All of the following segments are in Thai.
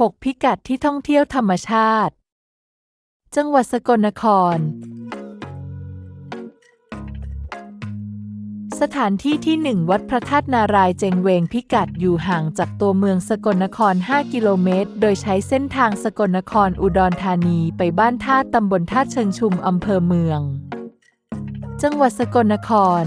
6 พิกัดที่ท่องเที่ยวธรรมชาติ จังหวัดสกลนคร สถานที่ที่ 1 วัดพระธาตุนารายณ์เจงเวงพิกัดอยู่ห่างจากตัวเมืองสกลนคร 5 กิโลเมตร โดยใช้เส้นทางสกลนครอุดรธานีไปบ้านธาตำบลธาเชิงชุมอำเภอเมือง จังหวัดสกลนคร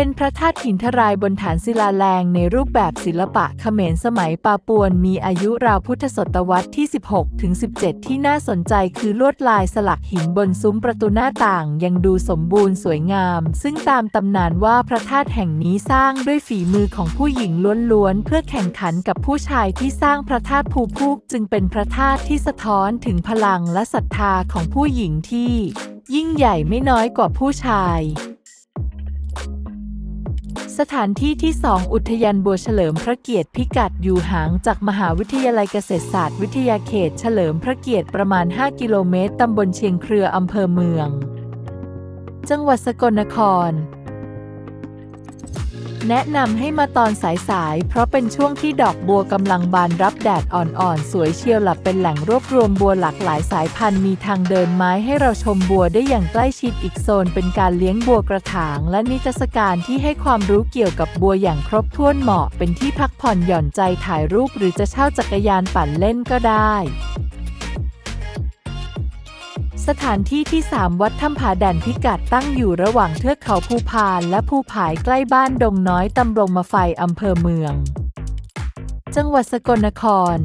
เป็นพระธาตุหินทรายบนฐานศิลาแรงในรูปแบบศิลปะเขมรสมัยปาปวนมีอายุราวพุทธศตวรรษที่ 16 ถึง 17 ที่น่าสนใจคือลวดลายสลักหินบนซุ้มประตูหน้าต่าง ยังดูสมบูรณ์สวยงาม ซึ่งตามตำนานว่าพระธาตุแห่งนี้สร้างด้วยฝีมือของผู้หญิงล้วนๆ เพื่อแข่งขันกับผู้ชายที่สร้างพระธาตุภูพูกจึงเป็นพระธาตุที่สะท้อนถึงพลังและศรัทธาของผู้หญิงที่ ยิ่งใหญ่ไม่น้อยกว่าผู้ชาย สถานที่ที่ 2 อุทยานบัวเฉลิมพระเกียรติพิกัดอยู่ห่างจากมหาวิทยาลัยเกษตรศาสตร์วิทยาเขตเฉลิมพระเกียรติประมาณ 5 กิโลเมตร ตำบลเชียงเครืออำเภอเมือง จังหวัดสกลนคร แนะนำให้มาตอนสายๆ เพราะเป็นช่วงที่ดอกบัวกำลังบานรับแดดอ่อนๆ สวยเชียวหลับเป็นแหล่งรวบรวมบัวหลากหลายสายพันธุ์มีทางเดินไม้ให้เราชมบัวได้อย่างใกล้ชิดอีกโซนเป็นการเลี้ยงบัวกระถาง และนิทรรศการที่ให้ความรู้เกี่ยวกับบัวอย่างครบถ้วนเหมาะ เป็นที่พักผ่อนหย่อนใจถ่ายรูป หรือจะเช่าจักรยานปั่นเล่นก็ได้ สถานที่ที่ 3 วัดถ้ำผาแดนพิกัดตั้งอยู่ระหว่างเทือกเขาภูพานและภูผายใกล้บ้านดงน้อยตำบลมาไฟอำเภอเมือง จังหวัดสกลนคร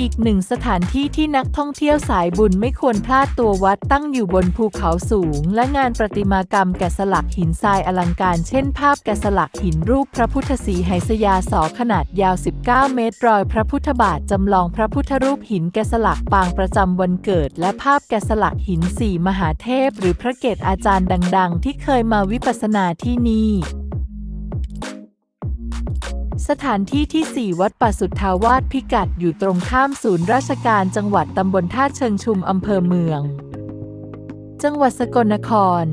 อีกหนึ่งสถานที่ที่นักท่องเที่ยวสายบุญไม่ควรพลาดตัววัดตั้งอยู่บนภูเขาสูง และงานประติมากรรมแกะสลักหินทรายอลังการเช่นภาพแกะสลักหินรูปพระพุทธสีไหสยาสอขนาดยาว 19 เมตรรอยพระพุทธบาทจำลองพระพุทธรูปหินแกะสลักปางประจำวันเกิด และภาพแกะสลักหินสี่มหาเทพ หรือพระเกศอาจารย์ดัง ๆ ที่เคยมาวิปัสสนาที่นี่ สถานที่ที่ 4 วัดป่าสุทธาวาสพิกัดอยู่ตรงข้ามศูนย์ราชการจังหวัดตำบลท่าเชิงชุมอำเภอเมือง จังหวัดสกลนคร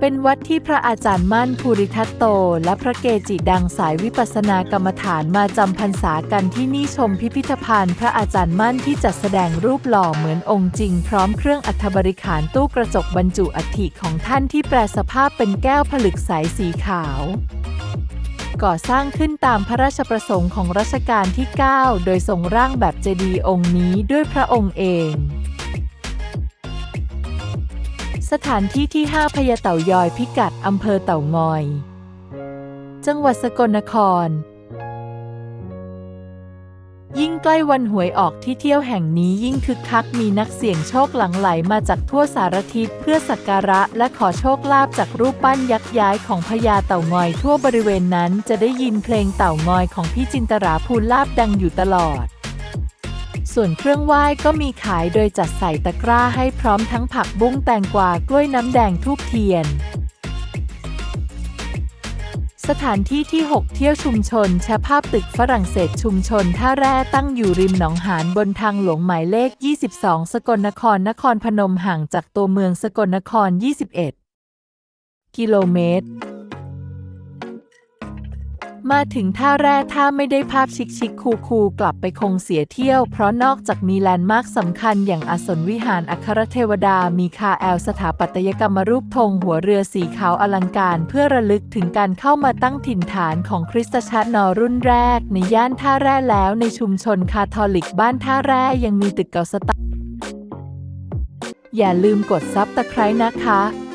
เป็นวัดที่พระอาจารย์มั่นภูริทัตโต และพระเกจิดังสายวิปัสสนากรรมฐานมาจำพรรษากันที่นี่ชมพิพิธภัณฑ์ พระอาจารย์มั่นที่จัดแสดงรูปหล่อเหมือนองค์จริง พร้อมเครื่องอัฐบริขารตู้กระจกบรรจุอัฐิของท่านที่แปลสภาพเป็นแก้วผลึกใสสีขาว ก่อสร้างขึ้นตามพระราชประสงค์ของรัชกาลที่ 9 โดยทรงร่างแบบเจดีย์องค์นี้ด้วยพระองค์เอง สถานที่ที่ 5พญาเต่ายอยพิกัดอำเภอเต่างอย จังหวัดสกลนคร ยิ่งใกล้วันหวยออกที่เที่ยวแห่งนี้ยิ่งคึกคักมีนักเสี่ยงโชคหลั่งไหลมาจากทั่วสารทิศเพื่อสักการะและขอโชคลาภจากรูปปั้นยักษ์ย้ายของพญาเต่างอยทั่วบริเวณนั้นจะได้ยินเพลงเต่างอยของพี่จินตราภูลาบดังอยู่ตลอด ส่วนเครื่องไหว้ก็มีขายโดยจัดใส่ตะกร้าให้พร้อมทั้งผักบุ้งแตงกวากล้วยน้ำแดงทูบเทียน สถานที่ที่ 6 เที่ยวชุมชนแชภาพตึกฝรั่งเศสชุมชนท่าแร่ตั้งอยู่ริมหนองหานบนทางหลวงหมายเลข 22 สกลนครนครพนมห่างจากตัวเมืองสกลนคร 21 กิโลเมตร มาถึงท่าแร่ถ้าไม่ได้ภาพชิคชิคคูคูกลับไปคงเสียเที่ยว เพราะนอกจากมีแลนด์มาร์คสำคัญอย่างอสนวิหารอัครเทวดา มีคาแอลสถาปัตยกรรมรูปธงหัวเรือสีขาวอลังการเพื่อระลึกถึงการเข้ามาตั้งถิ่นฐานของคริสตชาตินอรุ่นแรก ในย่านท่าแร่แล้วในชุมชนคาทอลิกบ้านท่าแร่ยังมีตึกเก่าสไตล์อย่าลืมกดซับตะไคร้นะคะ